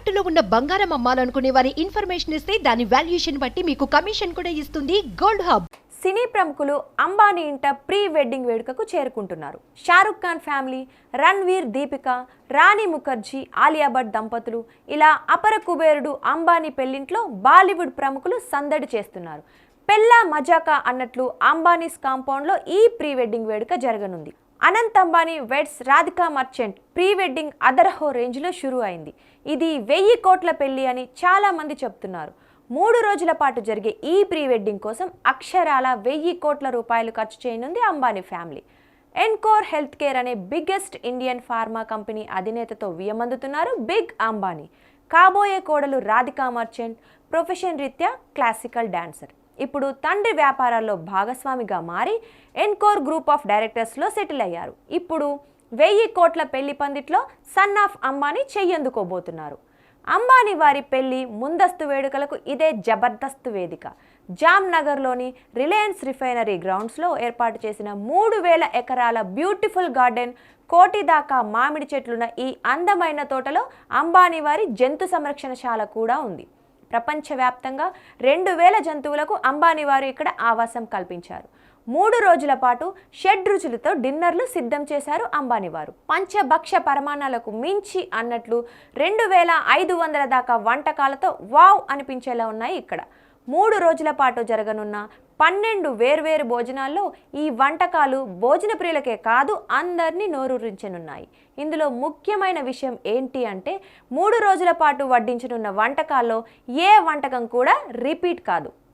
తాకట్టులో ఉన్న బంగారం అమ్మాలనుకునే వారి ఇన్ఫర్మేషన్ ఇస్తే దాని వాల్యుయేషన్ బట్టి మీకు కమిషన్ కూడా ఇస్తుంది గోల్డ్ హబ్. సినీ ప్రముఖులు అంబానీ ఇంట ప్రీ వెడ్డింగ్ వేడుకకు చేరుకుంటున్నారు. షారుఖ్ ఖాన్ ఫ్యామిలీ రణ్వీర్ దీపిక రాణి ముఖర్జీ ఆలియా భట్ దంపతులు ఇలా అపర కుబేరుడు అంబానీ పెళ్ళింట్లో బాలీవుడ్ ప్రముఖులు సందడి చేస్తున్నారు. పెళ్ళా మజాకా అన్నట్లు అంబానీస్ కాంపౌండ్లో ఈ ప్రీ వెడ్డింగ్ వేడుక జరగనుంది. Anant Ambani weds Radhika Merchant pre wedding అదర్హో రేంజ్లో షురూ అయింది. ఇది వెయ్యి కోట్ల పెళ్ళి అని చాలామంది చెప్తున్నారు. మూడు రోజుల పాటు జరిగే ఈ ప్రీ వెడ్డింగ్ కోసం అక్షరాల వెయ్యి కోట్ల రూపాయలు ఖర్చు చేయనుంది Ambani family. Encore health care అనే బిగ్గెస్ట్ ఇండియన్ ఫార్మా కంపెనీ అధినేతతో వియమందుతున్నారు బిగ్ అంబానీ. కాబోయే కోడలు రాధికా మర్చెంట్ ప్రొఫెషన్ రీత్యా క్లాసికల్ డాన్సర్. ఇప్పుడు తండ్రి వ్యాపారాల్లో భాగస్వామిగా మారి ఎన్కోర్ గ్రూప్ ఆఫ్ డైరెక్టర్స్లో సెటిల్ అయ్యారు. ఇప్పుడు వెయ్యి కోట్ల పెళ్ళి పందిట్లో సన్ ఆఫ్ అంబానీ చెయ్యందుకోబోతున్నారు. అంబానీ వారి పెళ్ళి ముందస్తు వేడుకలకు ఇదే జబర్దస్త్ వేదిక. జామ్నగర్లోని రిలయన్స్ రిఫైనరీ గ్రౌండ్స్లో ఏర్పాటు చేసిన మూడు వేల ఎకరాల బ్యూటిఫుల్ గార్డెన్ కోటి దాకా మామిడి చెట్లున్న ఈ అందమైన తోటలో అంబానీ వారి జంతు సంరక్షణశాల కూడా ఉంది. ప్రపంచవ్యాప్తంగా రెండు వేల జంతువులకు అంబానీ వారు ఇక్కడ ఆవాసం కల్పించారు. మూడు రోజుల పాటు షెడ్ రుచులతో డిన్నర్లు సిద్ధం చేశారు అంబానీ వారు. పంచభక్ష పరమాణాలకు మించి అన్నట్లు రెండు వేల ఐదు వందల దాకా వంటకాలతో వావ్ అనిపించేలా ఉన్నాయి ఇక్కడ. మూడు రోజుల పాటు జరగనున్న పన్నెండు వేర్వేరు భోజనాల్లో ఈ వంటకాలు భోజన ప్రియులకే కాదు అందరినీ నోరూరించనున్నాయి. ఇందులో ముఖ్యమైన విషయం ఏంటి అంటే మూడు రోజుల పాటు వడ్డించనున్న వంటకాల్లో ఏ వంటకం కూడా రిపీట్ కాదు.